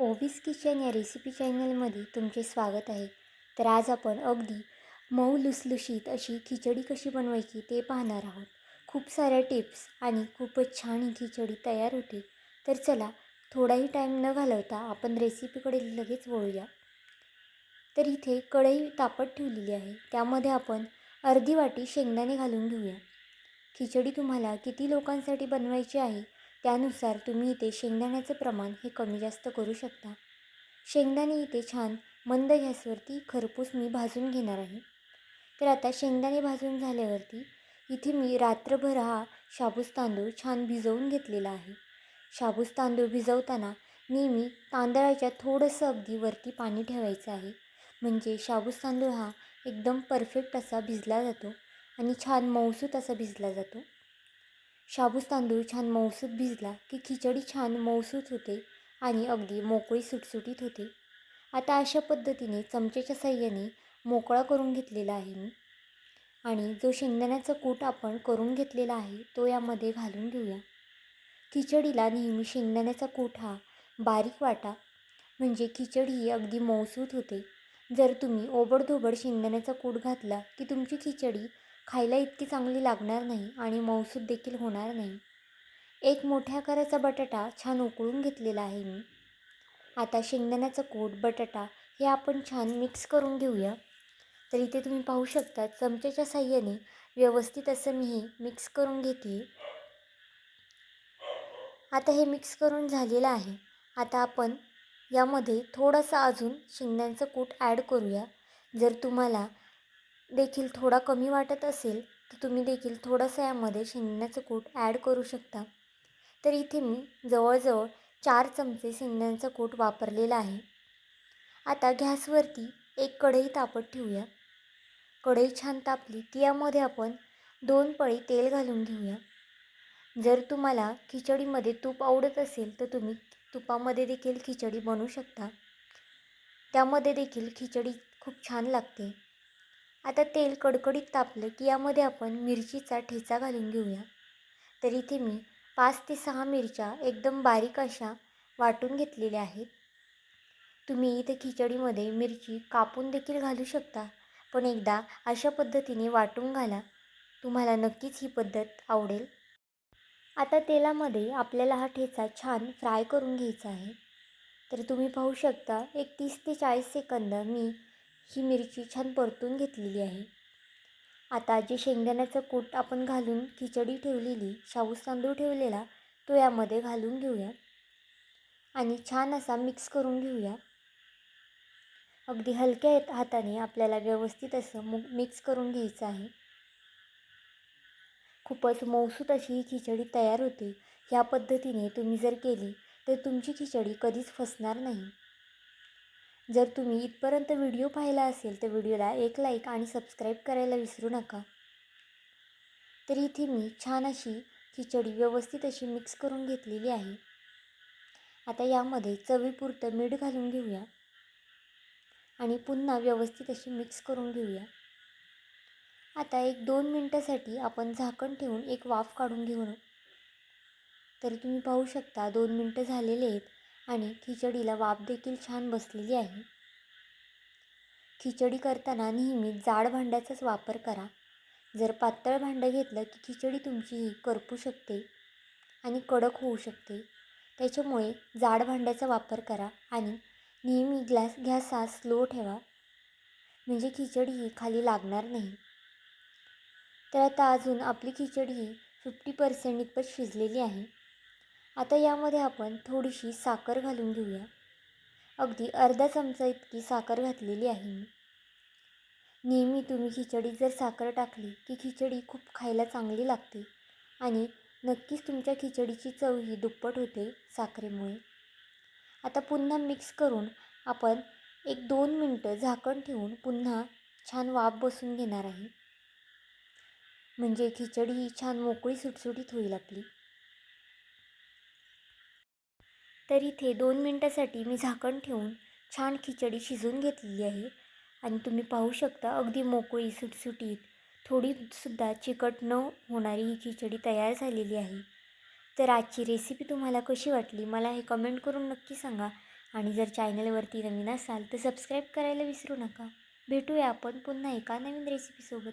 Obese kitchen या recipe चॅनलमध्ये तुमचे स्वागत आहे. तर आज आपण अगदी मऊ लुसलुशीत अशी खिचडी कशी बनवायची ते पाहणार आहोत. खूप साऱ्या टिप्स आणि खूपच छान ही खिचडी तयार होते. तर चला थोडाही टाईम न घालवता आपण रेसिपीकडे लगेच वळूया. तर इथे कढई तापत ठेवलेली आहे. त्यामध्ये आपण अर्धी वाटी शेंगदाणे घालून घेऊया. खिचडी तुम्हाला किती लोकांसाठी बनवायची आहे त्यानुसार तुम्ही इथे शेंगदाण्याचं प्रमाण हे कमी जास्त करू शकता. शेंगदाणे इथे छान मंद गॅसवरती खरपूस मी भाजून घेणार आहे. तर आता शेंगदाणे भाजून झाल्यावरती इथे मी रात्रभर हा शाबूस तांदूळ छान भिजवून घेतलेला आहे. शाबूस तांदूळ भिजवताना नेहमी तांदळाच्या थोडंसं अगदी वरती पाणी ठेवायचं आहे. म्हणजे शाबूस तांदूळ हा एकदम परफेक्ट असा भिजला जातो आणि छान मऊसूत असा भिजला जातो. शाबूस तांदूळ छान मऊसूत भिजला की खिचडी छान मऊसूत होते आणि अगदी मोकळी सुटसुटीत होते. आता अशा पद्धतीने चमच्याच्या साह्याने मोकळा करून घेतलेला आहे मी. आणि जो शेंगदाण्याचा कूट आपण करून घेतलेला आहे तो यामध्ये घालून घेऊया. खिचडीला नेहमी शेंगदाण्याचा कूट हा बारीक वाटा म्हणजे खिचडी ही अगदी मऊसूत होते. जर तुम्ही ओबडधोबड शेंगदाण्याचा कूट घातला की तुमची खिचडी खायला इतकी चांगली लागणार नाही आणि मौसूद देखील होणार नाही. एक मोठ्या आकाराचा बटाटा छान उकळून घेतलेला आहे मी. आता शेंगदाण्याचा कूट बटाटा हे आपण छान मिक्स करून घेऊया. तर इथे तुम्ही पाहू शकता चमच्याच्या साह्याने व्यवस्थित असं मी हे मिक्स करून घेते आता हे मिक्स करून झालेलं आहे. आता आपण यामध्ये थोडासा अजून शेंगदाण्याचं कूट ॲड करूया. जर तुम्हाला देखील थोडा कमी वाटत असेल तर तुम्ही देखील थोडंसं यामध्ये शेंगदाण्याचं कूट ॲड करू शकता. तर इथे मी जवळजवळ चार चमचे शेंगदाण्याचं कूट वापरलेलं आहे. आता गॅसवरती एक कढई तापत ठेवूया. कढई छान तापली की यामध्ये आपण दोन पळी तेल घालून घेऊया. जर तुम्हाला खिचडीमध्ये तूप आवडत असेल तर तुम्ही तुपामध्ये देखील खिचडी बनवू शकता. त्यामध्ये देखील खिचडी खूप छान लागते. आता तेल कडकडीत तापलं की यामध्ये आपण मिरचीचा ठेचा घालून घेऊया. तर इथे मी पाच ते सहा मिरच्या एकदम बारीक अशा वाटून घेतलेल्या आहेत. तुम्ही इथे खिचडीमध्ये मिरची कापून देखील घालू शकता पण एकदा अशा पद्धतीने वाटून घाला. तुम्हाला नक्कीच ही पद्धत आवडेल. आता तेलामध्ये आपल्याला हा ठेचा छान फ्राय करून घ्यायचा आहे. तर तुम्ही पाहू शकता एक तीस ते चाळीस सेकंद मी ही मिरची छान परतून घेतलेली आहे. आता जे शेंगदाण्याचं कूट आपण घालून खिचडी ठेवलेली शाहूस तांदूळ ठेवलेला तो यामध्ये घालून घेऊया. आणि छान असा मिक्स करून घेऊया. अगदी हलक्या हाताने आपल्याला व्यवस्थित असं मु मिक्स करून घ्यायचं आहे. खूपच मौसूत अशी ही खिचडी तयार होते. ह्या पद्धतीने तुम्ही जर केली तर तुमची खिचडी कधीच फसणार नाही. जर तुम्ही इथपर्यंत व्हिडिओ पाहिला असेल तर व्हिडिओला एक लाईक आणि सबस्क्राईब करायला विसरू नका. तर इथे मी छान अशी खिचडी व्यवस्थित अशी मिक्स करून घेतलेली आहे. आता यामध्ये चवीपुरतं मीठ घालून घेऊया. आणि पुन्हा व्यवस्थित अशी मिक्स करून घेऊया. आता एक दोन मिनटासाठी आपण झाकण ठेवून एक वाफ काढून घेऊ. तर तुम्ही पाहू शकता दोन मिनटं झालेले आहेत. आणि खिचडीला वाफ देखील छान बसलेली आहे. खिचडी करताना नेहमी जाड भांड्याचाच वापर करा. जर पातळ भांडं घेतलं की खिचडी तुमची ही करपू शकते आणि कडक होऊ शकते. त्याच्यामुळे जाड भांड्याचा वापर करा आणि नेहमी ग्लॅस घ्यासा स्लो ठेवा. म्हणजे खिचडी ही खाली लागणार नाही. तर आता अजून आपली खिचडी ही फिफ्टी पर्सेंट इतपत शिजलेली आहे. आता यामध्ये आपण थोडीशी साखर घालून घेऊया. अगदी अर्धा चमचा इतकी साखर घातलेली आहे मी. नेहमी तुम्ही खिचडीत जर साखर टाकली की खिचडी खूप खायला चांगली लागते आणि नक्कीच तुमच्या खिचडीची चव ही दुप्पट होते साखरेमुळे. आता पुन्हा मिक्स करून आपण एक दोन मिनटं झाकण ठेवून पुन्हा छान वाफ बसून घेणार आहे. म्हणजे खिचडी ही छान मोकळी सुटसुटीत होईल आपली. तर इथे दोन मिनटासाठी मी झाकण ठेवून छान खिचडी शिजवून घेतलेली आहे. आणि तुम्ही पाहू शकता अगदी मोकळी सुटसुटीत थोडीसुद्धा चिकट न होणारी ही खिचडी तयार झालेली आहे. तर आजची रेसिपी तुम्हाला कशी वाटली मला हे कमेंट करून नक्की सांगा. आणि जर चॅनलवरती नवीन असाल तर सबस्क्राईब करायला विसरू नका. भेटूया आपण पुन्हा एका नवीन रेसिपीसोबत